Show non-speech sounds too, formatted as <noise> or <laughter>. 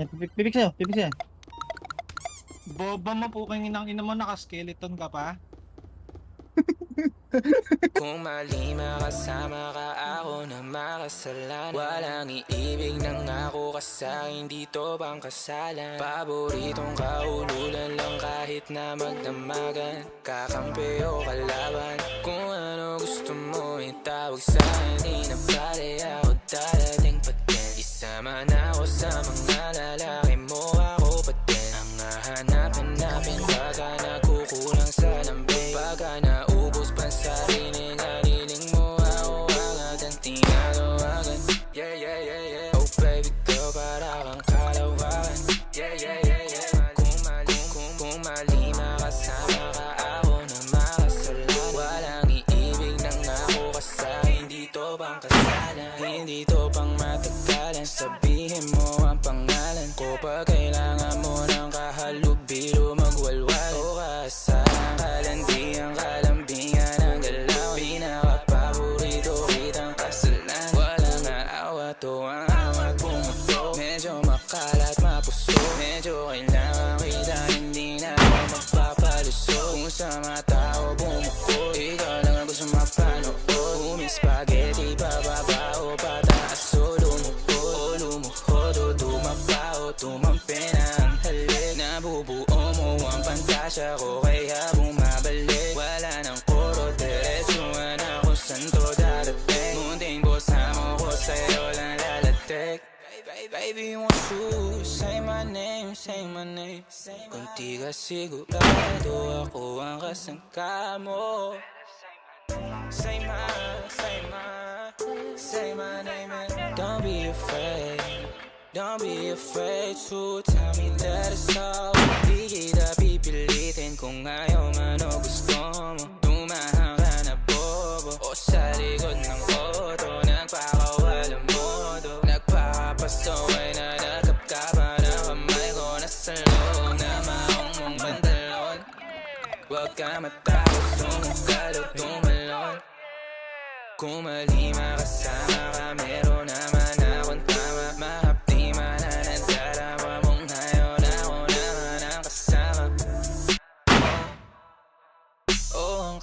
Eh, pipik, pipik sa'yo, pipik sa'yo. Boba mo po kang inang ina mo, naka-skeleton ka pa? <laughs> Kung mali makasama ka ako na makasalanan Walang iibig ng ako ka sa'kin dito bang kasalan Paboritong kaululan lang kahit na magdamagan Kakampi o kalaban Kung ano gusto mo itawag sa'kin Di na pare ako darating pa din Isama na ako sa mga lambing Baka naubos pa sa sariling haliling mo Ako agad ang tinagawagan Yeah, yeah, yeah, yeah. Oh baby girl, para kang kalawakan Yeah, yeah, yeah, yeah. Kung mali, kung, kung mali makasama ka. Ako na makasalan Walang iibig ng ako ka sa'kin Dito bang kasalan Hindi to pang matagalan. Sabihin mo ang pangalan ko Pag kailangan mo ng kahalubilo Makalat mapuso. Medyo kailangan kita Hindi na ako magpapaluso Kung sa mga tao bumuko Ikaw lang ang gusto mapanood. Umi spaghetti pababa o pataas O lumuhod o lumuhod O dumapa o tumampi na ang halik. Nabubuo mo ang pantasya ko Baby, baby, won't you say my name, say my name ka sigurado ako ang kasangka mo Say my, name. say my, say my name and don't be afraid. Don't be afraid to tell me that it's all Basta ay nanakap ka para kamay ko nasa loob na maong mong pantalon Huwag ka matakot, sumugad o tumalon Kung malima kasama ka, meron naman akong tama Mahapdi man na nagdarama mong hayo na ako Oh, ang